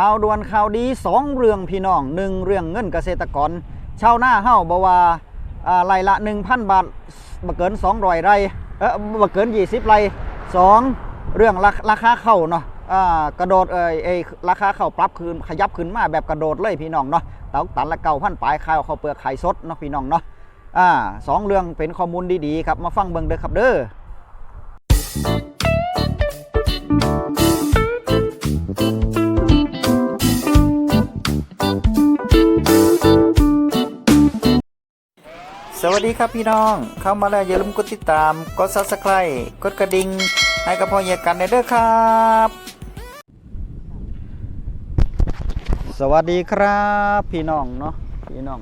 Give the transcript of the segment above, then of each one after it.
ข่าวด่วนข่าวดีสองเรื่องพี่น้องหนึ่งเรื่องเงินเกษตรกร ชาวนาเฮาบ่ว่าอ่าไร่ละ 1,000 บาทบ่เกิน200ไร่เออบ่เกิน 20ไร่สองเรื่องราราคาข้าวเนาะอ่ากระโดดเอ่ยเอราคาข้าวปรับคืนขยับขึ้นมาแบบกระโดดเลยพี่น้องเนาะตกตันละ9,000ปลายข้าวข้าวเปลือกไข่สดเนาะพี่น้องเนาะอ่าสองเรื่องเป็นข้อมูลดีๆครับมาฟังเบิ่งเด้อครับเด้อ วัสดีครับพี่น้อง เข้ามาแล้วอย่าลืมกดติดตาม กด subscribe กดกระดิ่งให้กับพ่อเหยียกันในเด้อครับ สวัสดีครับพี่น้องเนาะพี่น้อง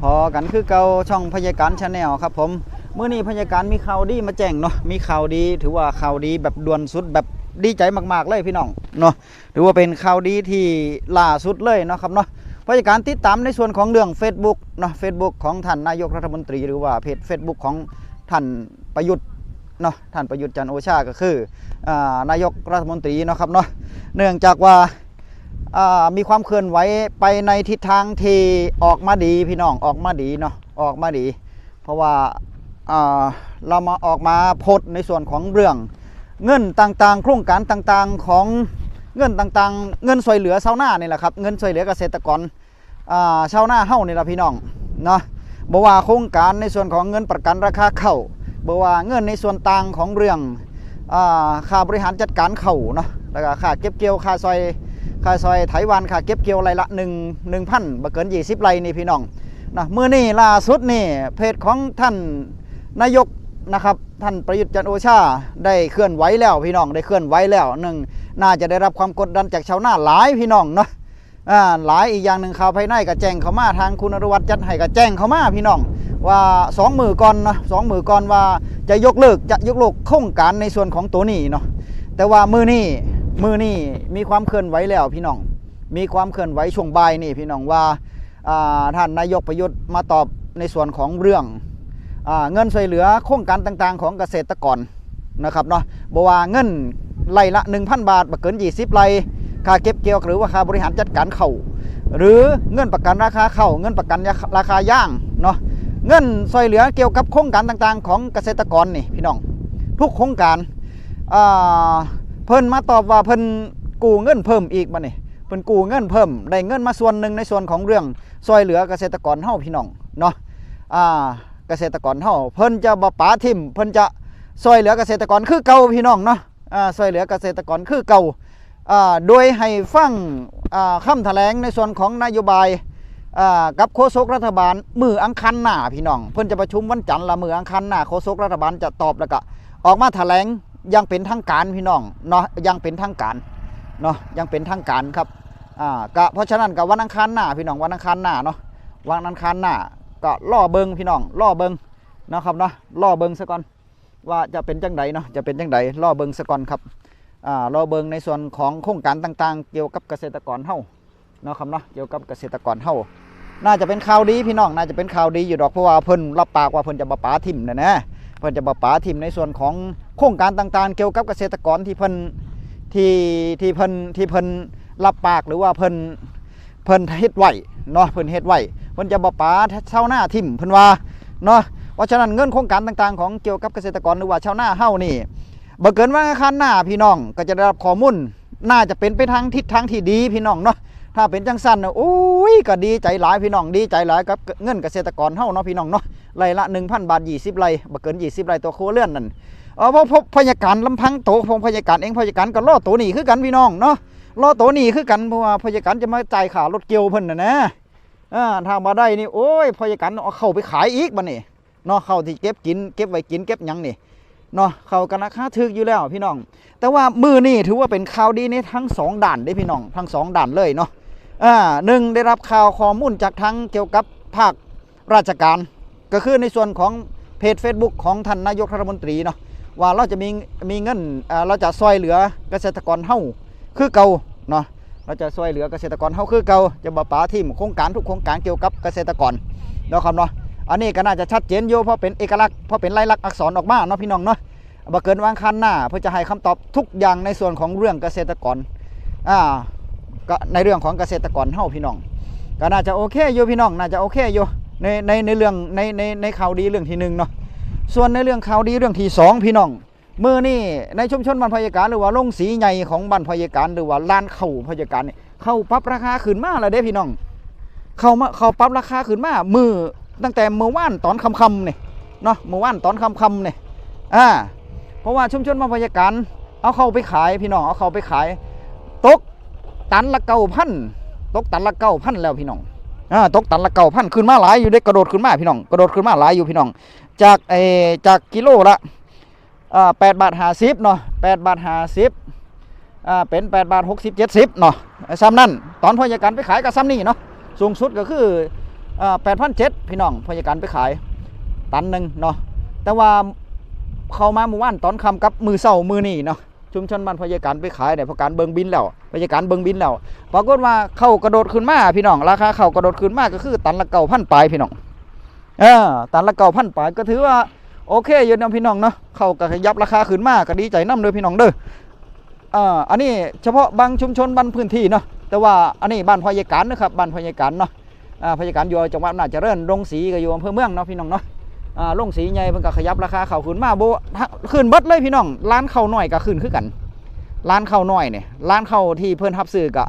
พอกันคือเก่าช่องพยาการชาแนลครับผมเมื่อนี้พยาการมีข่าวดีมาแจ้งเนาะมีข่าวดี ถือว่าข่าวดีแบบด่วนสุดแบบดีใจมาก ๆเลยพี่น้องเนาะถือว่าเป็นข่าวดีที่ล่าสุดเลยเนาะครับเนาะ พยาะการติดตามในส่วนของเรื่อง Facebook เนาะ Facebook ของท่านนายกรัฐมนตรี หรือว่าเพจ Facebook ของท่านประยุทธ์เนาะท่านประยุทธ์จันโอชาก็คืออานายกรัฐมนตรีเนาะครับเนาะเนื่องจากว่าามีความเคลื่อนไหวไปในทิศทางที่ออกมาดีพี่น้องออกมาดีเนาะออกมาดี เพราะว่าอ่าเรามาออกมาพสต์ในส่วนของเรื่องเงินต่างๆ โครงการต่างๆของ เงินต่างๆ เงินช่วยเหลือชาวนานี่แหละครับเงินช่วยเหลือเกษตรกรชาวนาเฮ้านี่แหละพี่น้องเนาะบอกว่าโครงการในส่วนของเงินประกันราคาเข้าบอกว่าเงินในส่วนต่างของเรื่องค่าบริหารจัดการเข้าเนาะแล้วก็ค่าเก็บเกี่ยวค่าซอยค่าซอยไถวันค่าเก็บเกี่ยวไรละหนึ่งหนึ่งพันบ่เกินยี่สิบไรนี่พี่น้องนะเมื่อนี่ล่าสุดนี่เพจของท่านนายกนะครับ ท่านประยุทธ์จันโอชาได้เคลื่อนไหวแล้วพี่น้องได้เคลื่อนไหวแล้วหนึ่งน่าจะได้รับความกดดันจากชาวนาหลายพี่น้องเนาะอ่าหลายอีกอย่างหนึ่งข่าวภายในก็แจ้งเขามาทางคุณอนุวัฒน์จัดให้ก็แจ้งเขามาพี่น้อง ว่าสองมือก่อนนะสองมือก่อนว่าจะยกเลิกจะยกเลิกโครงการในส่วนของตัวนี้เนาะแต่ว่ามือนี้มือนี้มีความเคลื่อนไหวแล้วพี่น้อง มีความเคลื่อนไหวช่วงบ่ายนี่พี่น้องว่าอ่าท่านนายกประยุทธ์มาตอบในส่วนของเรื่อง เงินช่วยเหลือโครงการต่างๆ ของเกษตรกรนะครับเนาะบว่าเงินไร่ละ 1,000 บาทบ่เกิน 20 ไร่ค่าเก็บเกี่ยวหรือว่าค่าบริหารจัดการเขาหรือเงินประกันราคาเข้าเงินประกันราคาย่างเนาะเงินช่วยเหลือเกี่ยวกับโครงการต่างๆ ของเกษตรกรนี่พี่น้อง ทุกโครงการเพิ่นมาตอบว่าเพิ่นกู้เงินเพิ่มอีกบ่นี่เพิ่นกู้เงินเพิ่มได้เงินมาส่วนหนึ่งในส่วนของเรื่องช่วยเหลือเกษตรกรเฮาพี่น้องเนาะอ่า ษตรกรเฮาเพิ่นจะบ่ป๋าทิมเพิ่นจะช่วยเหลือเกษตรกรคือเก่าพี่น้องเนาะอ่าช่วยเหลือเกษตรกรคือเก่าอ่าโดยให้ฟังอ่าคำแถลงในส่วนของนโยบายอ่ากับโฆษกรัฐบาลมืออังคารหน้าพี่น้อง เพิ่นจะประชุมวันจันทร์ละมืออังคารหน้าโฆษกรัฐบาลจะตอบแล้วก็ออกมาแถลงยังเป็นทางการพี่น้องเนาะยังเป็นทางการเนาะยังเป็นทางการครับอ่าก็เพราะฉะนั้นก็วันอังคารหน้าพี่น้องวันอังคารหน้าเนาะวันอังคารหน้า ก็ล่อเบิงพี่น้องล่อเบิงนะครับเนาะล่อเบิงซะก่อนว่าจะเป็นจังไดเนาะจะเป็นจังไดล่อเบิงซะก่อนครับอ่าล่อเบิงในส่วนของโครงการต่างๆ เกี่ยวกับเกษตรกรเฮาเนาะครับเนาะเกี่ยวกับเกษตรกรเฮาน่าจะเป็นข่าวดีพี่น้องน่าจะเป็นข่าวดีอยู่ดอกเพราะว่าเพิ่นรับปากว่าเพิ่นจะบ่ป๋าทิมนะนะเพิ่นจะบ่ป๋าทิมในส่วนของโครงการต่างๆ เกี่ยวกับเกษตรกรที่เพิ่นที่ที่เพิ่นที่เพิ่นรับปากหรือว่าเพิ่นเพิ่นเฮ็ดไว้เนาะเพิ่นเฮ็ดไว้ เพิ่นจะบ่ป๋าเช่าหน้าทิ่มเพิ่นว่าเนาะเพราะฉะนั้นเงินโครงการต่างๆ ของเกี่ยวกับเกษตรกรหรือว่าชาวนาเฮานี่บ่เกินว่าคันหน้าพี่น้องก็จะได้รับข้อมูลน่าจะเป็นไปทางทิศทางที่ดีพี่น้องเนาะถ้าเป็นจังสั้นน่ะโอ้ยก็ดีใจหลายพี่น้องดีใจหลายกับเงินเกษตรกรเฮาเนาะพี่น้องเนาะไร่ละ1,000 บาท 20ไร่บ่เกิน 20ไร่ตัวครัวเรือนนั่นเออเพราะพยาการลำพังโตของพยาการเองพยาการก็รอตัวนี้คือกันพี่น้องเนาะรอตัวนี้คือกันเพราะว่าพยาการจะมาจ่ายค่ารถเกี่ยวเพิ่นน่ะนะ อ่าถ้ามาได้นี่โอ้ยพอจะกันเอาเข้าไปขายอีกบัดนี้เนาะเข้าที่เก็บกินเก็บไว้กินเก็บยังนี่เนาะเข้ากันราคาถึกอยู่แล้วพี่น้อง แต่ว่ามือนี่ถือว่าเป็นข่าวดีในทั้งสองด่านได้พี่น้องทั้งสองด่านเลยเนาะอ่าหนึ่งได้รับข่าวข้อมูลจากทั้งเกี่ยวกับภาคราชการ ก็คือในส่วนของเพจ Facebook ของท่านนายกรัฐมนตรีเนาะว่าเราจะมีมีเงินอ่าเราจะซอยเหลือเกษตรกรเฮาคือเก่าเนาะ เราจะช่วยเหลือเกษตรกรเฮาคือเก่าจะบ่ป๋าทิมโครงการทุกโครงการเกี่ยวกับเกษตรกรเนาะครับเนาะอันนี้ก็น่าจะชัดเจนอยู่เพราะเป็นเอกลักษณ์เพราะเป็นลายลักษณ์อักษรออกมาเนาะพี่น้องเนาะบ่เกินวางคันหน้าเพื่อจะให้คำตอบทุกอย่างในส่วนของเรื่องเกษตรกรอ่าก็ในเรื่องของเกษตรกรเฮาพี่น้อง ก็น่าจะโอเคอยู่พี่น้องน่าจะโอเคอยู่ในในในเรื่องในในในข่าวดีเรื่องที่หนึ่งเนาะส่วนในเรื่องข่าวดีเรื่องที่สองพี่น้อง มือนี่ในชุมชนบ้านพยาการหรือว่าโรงสีใหญ่ของบ้านพยาการหรือว่าร้านเข้าพยาการนี่เข้าปรับราคาขึ้นมาแล้วเด้พี่น้อง เข้ามาเข้าปรับราคาขึ้นมามือตั้งแต่เมื่อวานตอนค่ำๆนี่ยเนาะเมื่อวานตอนค่ำๆนี่ยอ่าเพราะว่าชุมชนบ้านพยาการเอาเข้าไปขายพี่น้องเอาเข้าไปขายตกตันละเก้าพันตกตันละเก้าพันแล้วพี่น้องอ่าตกตันละเก่าพันขึ้นมาหลายอยู่ได้กระโดดขึ้นมาพี่น้องกระโดดขึ้นมาหลายอยู่พี่น้อง จากเอจากกิโลละ แปดบาทหาสิบเนาะแปดบาทหาสิบอ่าเป็นแปดบาทหกสิบเจ็ดสิบเนาะไอ้ซ้ำนั่นตอนพยาการไปขายกับซ้ำนี่เนาะสูงสุดก็คือแปดพันเจ็ดพี่น้องพยาการไปขายตันหนึ่งเนาะแต่ว่าเข้ามาเมื่อวานตอนคำกับมือเศร้ามือนี่เนาะชุมชนบ้านพยาการไปขายเนี่ยพราการเบิงบินแล้วพยาการเบิงบินแล้วปรากฏว่าเข้ากระโดดขึ้นมาพี่น้องราคาเข้ากระโดดขึ้นมาก็คือตันละเก่าพันปลายพี่น้องเออตันละเก่าพันปลายก็ถือว่า โอเคยู่นะพี่น้องเนาะเขาก็ขยับราคาขึ้นมากก็ดีใจน้ำเลยพี่น้องเด้ออ่าอันนี้เฉพาะบางชุมชนบางพื้นที่เนาะแต่ว่าอันนี้บ้านพยาการนะครับบ้านพยาการเนาะอ่าพยาการอยู่จังหวัดอำนาจเจริญโรงสีก็อยู่อำเภอเมืองเนาะพี่น้องเนาะอ่าโรงสีใหญ่เพิ่นก็ขยับราคาเข้าขึ้นมาโบขึ้นเบิดเลยพี่น้องร้านเข้าวน้อยก็ขึ้นคือกันร้านข้าวน้อยเนี่ยร้านข้าวที่เพิ่อนรับซื้อก็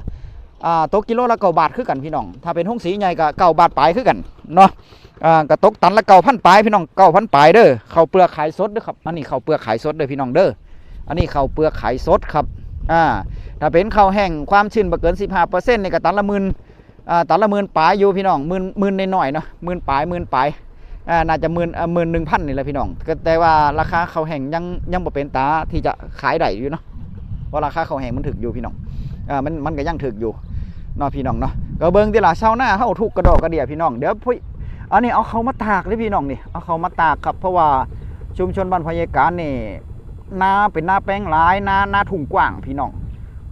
อ่าตกกิโลละเก้าบาทคือกันพี่น้อง ถ้าเป็นห้องสีใหญ่ก็เก้าบาทปลายคือกันเนาะ อ่าก็ตกตันละเก้าพันปลายพี่น้องเก้าพันปลายเด้อข้าวเปลือกขายสดเด้อครับอันนี้ข้าวเปลือกขายสดเด้อพี่น้องเด้ออันนี้ข้าวเปลือกขายสดครับอ่าถ้าเป็นข้าวแห้งความชื้นบ่เกิน 15%นี่ก็ตันละหมื่นอ่าตันละหมื่นปลายอยู่พี่น้องหมื่นหมื่นน้อยเนาะหมื่นปลายหมื่นปลายอ่าน่าจะหมื่นอ่าหมื่นหนึ่งพันนี่แหละพี่น้องก็แต่ว่าราคาข้าวแห้งยังยังบ่เป็นตาที่จะขายได้อยู่เนาะเพราะราคาข้าวแห้งมันถึกอยู่พี่น้องอ่ามันมันก็ยังถึกอยู่เนาะพี่น้องเนาะก็เบิ่งที่ละเช้าหน้าเฮาทุกกระดอกกระเดียพี่น้องเดี๋ยวพุย อันนี้เอาเขามาตากเลยพี่น้องนี่เอาเขามาตากครับ เพราะว่าชุมชนบ้านพยาการนี่นาเป็นนาแป้งหลายนานาถุงกว้างพี่น้อง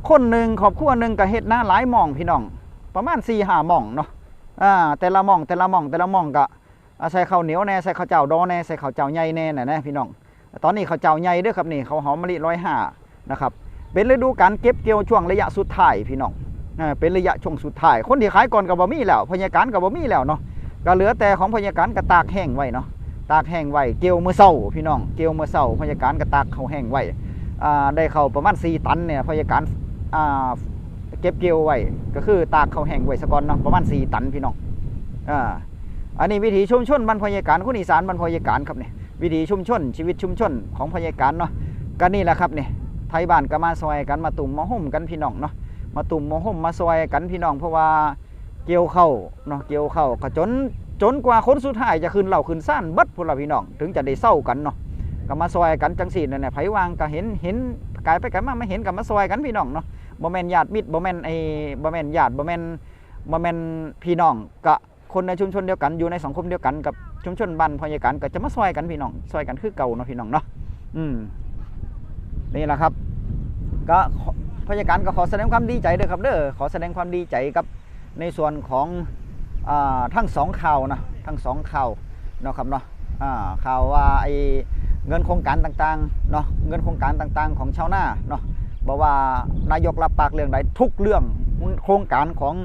คนหนึ่งครอบครัวหนึ่งก็เฮ็ดนาหลายหม่องพี่น้อง ประมาณ4-5หม่องเนาะอ่าแต่ละหม่องแต่ละหม่องแต่ละหม่องก็ใส่ข้าวเหนียวแน่ใส่ข้าวเจ้าดอแน่ใส่ข้าวเจ้าใหญ่แน่น่ะนะพี่น้อง ตอนนี้ข้าวเจ้าใหญ่ด้อครับนี่ข้าวหอมมะลิ105นะครับเป็นฤดูการเก็บเกี่ยวช่วงระยะสุดท้ายพี่น้องอ่าเป็นระยะช่วงสุดท้ายคนที่ขายก่อนกับบ่มีแล้วพยาการกับบ่มีแล้วเนาะ ก็เหลือแต่ของพยาการก็ตากแห้งไว้เนาะตากแห้งไว้เกี่ยวมื้อเช้าพี่น้องเกี่ยวมื้อเช้าพยาการก็ตากเขาแห้งไว้ได้เข้าประมาณ4ตันเนี่ยพยาการเก็บเกี่ยวไว้ก็คือตากเขาแห้งไว้ซะก่อนเนาะประมาณ4ตันพี่น้องอันนี้วิถีชุมชนบ้านพยาการคนอีสานบ้านพยาการครับเนี่ยวิถีชุมชน ชีวิตชุมชนของพยาการเนาะก็นี่แหละครับเนี่ยไทยบ้านก็มาซอยกันมาตุ่มมาห่มกันพี่น้องเนาะมาตุ่มมาห่มมาซอยกันพี่น้องเพราะว่า เกี่ยวเข้าเนาะเกี่ยวเข้าก็จนจนกว่าคนสุดท้ายจะขึ้นเหล่าขึ้นซ่านบิดพวกเราพี่น้อง ถึงจะได้เศร้ากันเนาะก็มาซอยกันจังสี่นั่นแหละไผวางก็เห็นเห็นกายไปกายมาไม่เห็นก็มาซอยกันพี่น้องเนาะบ่แมนญาติมิตรบ่แมนไอ้บ่แมนญาติบ่แมนบ่แมนพี่น้องก็คนในชุมชนเดียวกันอยู่ในสังคมเดียวกันกับชุมชนบ้านพยการก็จะมาซอยกันพี่น้องซอยกันคือเก่าเนาะพี่น้องเนาะอืมนี่แหละครับ ก็ขอพยาการก็ขอแสดงความดีใจด้วยครับเด้อขอแสดงความดีใจกับ ในส่วนของอทั้งสองข่าวนะทั้งสองข่าวเนาะครับเนาะข่าวว่าไอเงินโครงการต่างๆเนาะเงินโครงการต่างๆ ของชาวนาเนาะบอกว่านายกรับปากเรื่องใดทุกเรื่องโครงการของ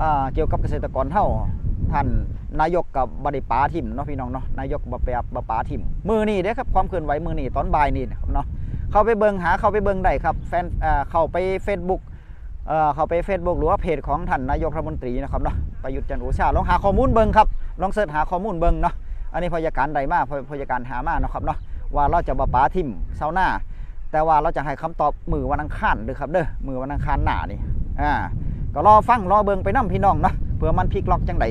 อเกี่ยวกับเกษตรกรเท่าท่านนายกกับบดิปาทิมเนาะพี่น้องเนาะนายกบปบปาทิมมือนี่เด้ครับความเคลื่อนไหวมือนี่ตอนบ่ายนี่เนาะเข้าไปเบิงหาเข้าไปเบิงได้ครับแฟนเอ่อเข้าไป Facebook เอ่อเข้าไป Facebook หรือว่าเพจของท่านนายกรัฐมนตรีนะครับเนาะประยุทธ์จันทร์โอชาลองหาข้อมูลเบิงครับลองเสิร์ชหาข้อมูลเบิงเนาะอันนี้พยาการใดมาพพยาการหามาเนะครับเนาะว่าเราจะบปาทิมเสาหน้า แต่ว่าเราจะให้คำตอบมือวันอังคารเด้อครับเด้อมือวันอังคารหน้านี่อ่าก็รอฟังรอเบิงไปนํพี่น้องเนาะเผื่อมันพลิกล็อกจังได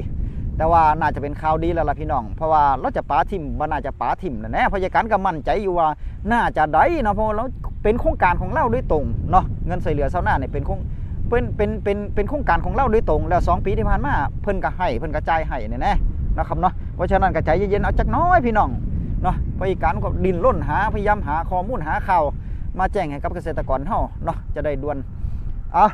แต่ว่าน่าจะเป็นข่าวดีแล้วล่ะพี่น้อง เพราะว่าเราจะปาทิมว่าน่าจะปาทิมแน่พยาการก็มั่นใจอยู่ว่าน่าจะได้เนาะเพราะเราเป็นโครงการของเราโดยตรงเนาะเงินใส่เหลือเสาหน้าเนี่ยเป็นโครง เป็นเป็นเป็นเป็นโครงการของเราโดยตรงแล้วสองปีที่ผ่านมาเพิ่นก็ให้เพิ่นกระจายให้เนี่ยนะนะครับเนาะเพราะฉะนั้นกระจายเย็นๆเอาจักน้อยพี่น้องเนาะพยาการก็ดินร่นหาพยายามหาข้อมูลหาข่าวมาแจ้งให้กับเกษตรกรเฮาเนาะจะได้ด่วนอะ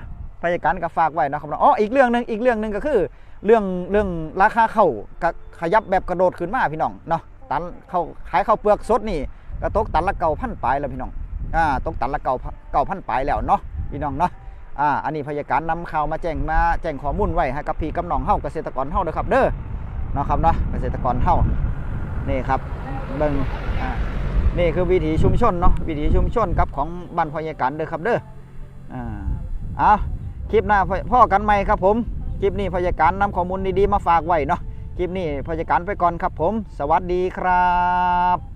พยาการก็ฝากไว้นะครับเนาะอ๋ออีกเรื่องหนึงอีกเรื่องหนึงก็คือ เรื่องเรื่องราคาข้าวก็ขยับแบบกระโดดขึ้นมาพี่น้องเนาะตันข้าวขายข้าวเปลือกสดนี่ก็ตกตันละเก่าพันปลายแล้วพี่น้องอ่าตกตันละเก่าเก่าพันปลายแล้วเนาะพี่น้องเนาะ อ่าอันนี้พยาการนำข่าวมาแจ้งมาแจ้งข้อมูลไว้ให้กับพี่กับน้องเฮาเกษตรกรเฮาเด้อครับเด้อเนาะครับเนาะเกษตรกรเฮานี่ครับเบิ่งอ่านี่คือวิถีชุมชนเนาะวิถีชุมชนกับของบ้านพยาการเด้อครับเด้ออ่าเอาคลิปหน้าพ่อกันใหม่ครับผมคลิปนี้พยาการนำข้อมูลดีๆมาฝากไว้เนาะคลิปนี้พยาการไปก่อนครับผม สวัสดีครับ